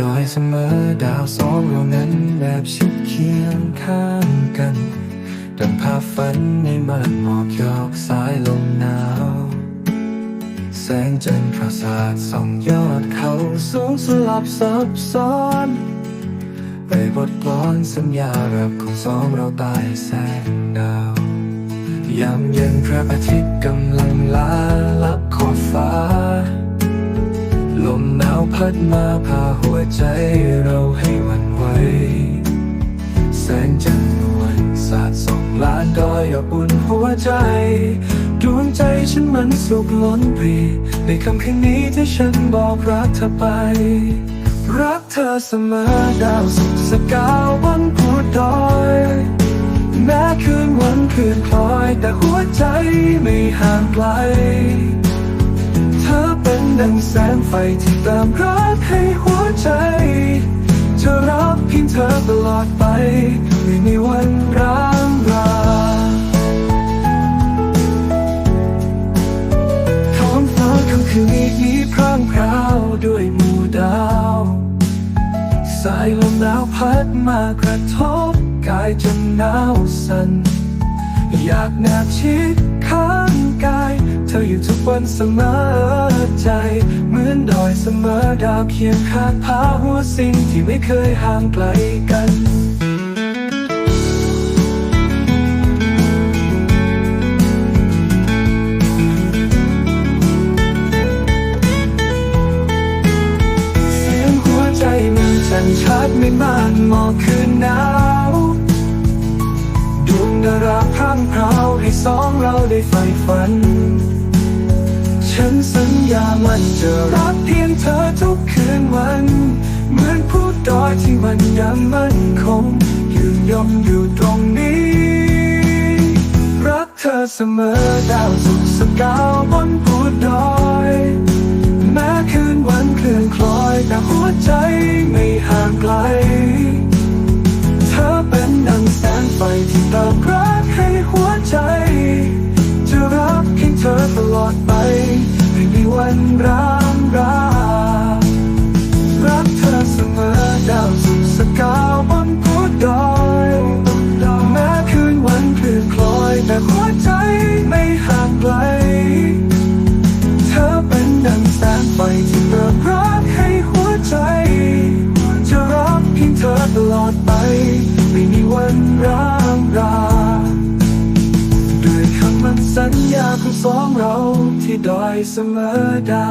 ดอยเสมอดาวสองเรานั้นแบบชิดเคียงข้างกันดังภาพฝันในม่านหมอกยอกสายลมหนาว แสงจันทร์พระสาดส่องยอดเขาสูงสลับซับซ้อนไปบทกลอนสัญญาแบบของสองเราใต้แสงดาวยามเย็นพระอาทิตย์กำลังลาลับขอบฟ้า พัดมาพาหัวใจเราให้หวันไหวแสงจันทร์นวลสาดส่องลานดอยอบอุ่นหัวใจ ดวงใจฉันมันสุขล้นปรีในคำคืนนี้ที่ฉันบอกรักเธอไป รักเธอเสมอดาวสุกสกาวบนภูดอยแม้คืนวันคืนคล้อย แต่หัวใจไม่ห่างไกล เป็นแสงไฟที่เติมรักให้หัวใจ จะรักเพียงเธอตลอดไป ไม่มีวันร้างราท้องฟ้าค่ำคืนนี้พร่างพราวด้วยหมู่ดาว สายลมหนาวพัดมากระทบ กายจนหนาวสัน่นอยากแนบชิด ธออยู่ทุกวันเสมอใจ เหมือนดอยเสมอดาวเคียงข้างพาหัวสิ่งที่ไม่เคยห่างไกลกันเสียงหัวใจมันสั่นชัดไม่มานหมอกคืนหนาวดวงดาราพร่างพราวให้สองเราได้ใฝ่ฝัน มันจะรักเพียงเธอทุกคืนวัน เหมือนผู้ดอยที่มันยังมั่นคงยืนยงอยู่ตรงนี้ รักเธอเสมอดาวสุขสกาวบนภูดอย แม้คืนวันเคลื่อนคล้อยแต่หัวใจไม่ห่างไกล อดไป ไม่มีวันร้างราด้วยคำมันสัญญาของสองเราที่ดอยเสมอดา